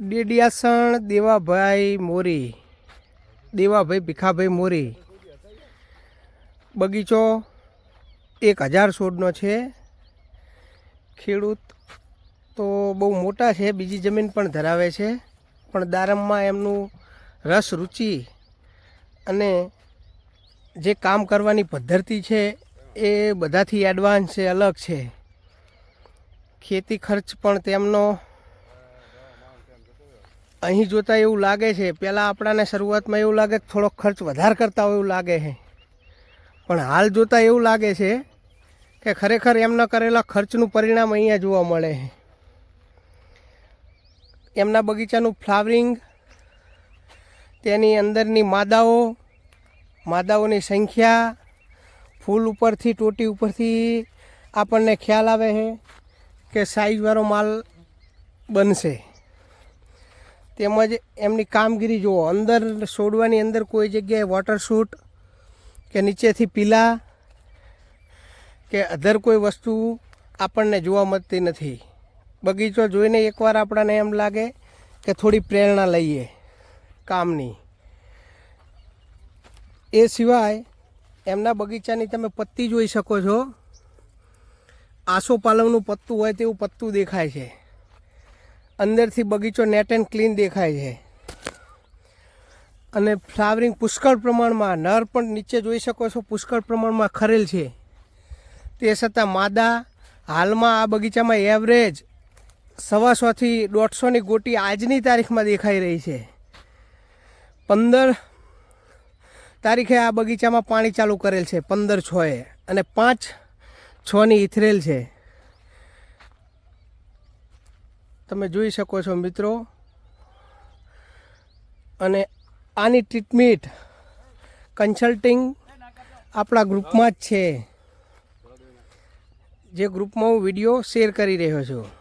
ડેડિયાસણ, દેવાભાઈ મોરી, દેવાભાઈ ભીખાભાઈ મોરી. બગીચો એક હજાર છોડનો છે. ખેડૂત તો બહુ મોટા છે, બીજી જમીન પણ ધરાવે છે. પણ દારમમાં એમનું રસ, રુચિ અને જે કામ કરવાની પદ્ધતિ છે એ બધાથી એડવાન્સ છે, અલગ છે. ખેતી ખર્ચ પણ તેમનો અહીં જોતાં એવું લાગે છે પહેલાં આપણાને શરૂઆતમાં એવું લાગે કે થોડોક ખર્ચ વધારે કરતા હોય એવું લાગે છે. પણ હાલ જોતાં એવું લાગે છે કે ખરેખર એમના કરેલા ખર્ચનું પરિણામ અહીંયા જોવા મળે છે. એમના બગીચાનું ફ્લાવરિંગ, તેની અંદરની માદાઓ, માદાઓની સંખ્યા, ફૂલ ઉપરથી, ટોટી ઉપરથી આપણને ખ્યાલ આવે છે કે સાઈઝવાળો માલ બનશે. તેમજ એમની કામગીરી જુઓ. અંદર છોડવાની અંદર કોઈ જગ્યાએ વોટર શૂટ કે નીચેથી પીલા કે અધર કોઈ વસ્તુ આપણને જોવા મળતી નથી. બગીચો જોઈને એકવાર આપણને એમ લાગે કે થોડી પ્રેરણા લઈએ કામની. એ સિવાય એમના બગીચાની તમે પત્તી જોઈ શકો છો. આસોપાલવનું પત્તું હોય તેવું પત્તું દેખાય છે. અંદરથી બગીચો નેટ એન્ડ ક્લીન દેખાય છે. અને ફ્લાવરિંગ પુષ્કળ પ્રમાણમાં નર પણ નીચે જોઈ શકો છો, પુષ્કળ પ્રમાણમાં ખરેલ છે. તે છતાં માદા હાલમાં આ બગીચામાં એવરેજ સવાસોથી દોઢસોની ગોટી આજની તારીખમાં દેખાઈ રહી છે. પંદર તારીખે આ બગીચામાં પાણી ચાલુ કરેલ છે, પંદર છએ. અને પાંચ છની ઇથરેલ છે. તમે જોઈ શકો છો મિત્રો. અને આની ટ્રીટમેન્ટ કન્સલ્ટિંગ આપણા ગ્રુપમાં જ છે. જે ગ્રુપમાં હું વીડિયો શેર કરી રહ્યો છું.